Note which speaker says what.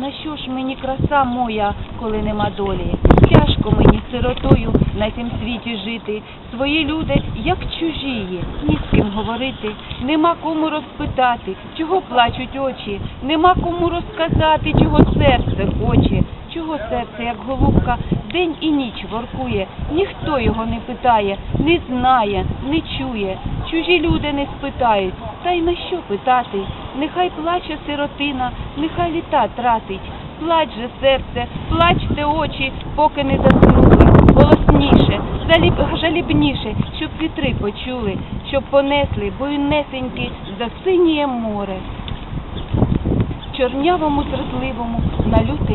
Speaker 1: На що ж мені краса моя, коли нема долі? Тяжко мені сиротою на цім світі жити. Свої люди, як чужії, ні з ким говорити. Нема кому розпитати, чого плачуть очі, нема кому розказати, чого серце хоче. Чого серце, як голубка, день і ніч воркує, ніхто його не питає, не знає, не чує. Чужі люди не спитають, та й на що питати? Нехай плаче сиротина, нехай літа тратить. Плач же серце, плачте очі, поки не заснули. Голосніше, заліб, жалібніше, щоб вітри почули, щоб понесли буйнесеньки за синіє море. Чорнявому зрадливому на люте